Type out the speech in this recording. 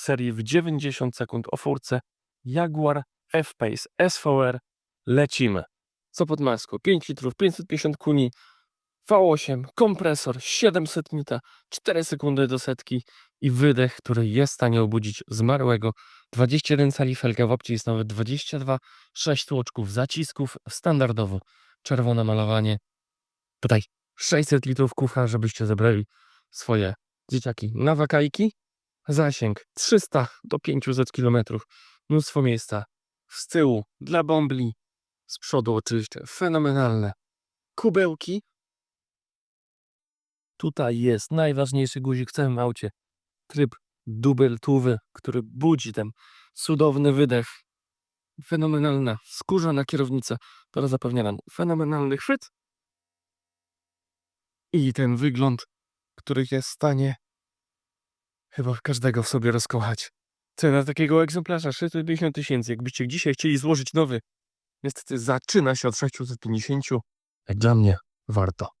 serii w 90 sekund o furce Jaguar F-Pace SVR. Lecimy. Co pod maską? 5 litrów, 550 kuni, V8, kompresor, 700 nita, 4 sekundy do setki i wydech, który jest w stanie obudzić zmarłego. 21 cali felga w opcji jest nawet 22, 6 tłoczków zacisków, standardowo czerwone malowanie. Tutaj 600 litrów kucha, żebyście zebrali swoje dzieciaki na wakajki. Zasięg 300 do 500 km. Mnóstwo miejsca z tyłu dla bombli, z przodu oczywiście fenomenalne kubełki. Tutaj jest najważniejszy guzik w całym aucie. Tryb dubeltówy, który budzi ten cudowny wydech. Fenomenalna skórzana kierownica, która zapewnia nam fenomenalny chwyt. I ten wygląd, który jest w stanie chyba każdego w sobie rozkochać. Cena takiego egzemplarza 650 tysięcy. Jakbyście dzisiaj chcieli złożyć nowy, niestety zaczyna się od 650. Jak dla mnie warto.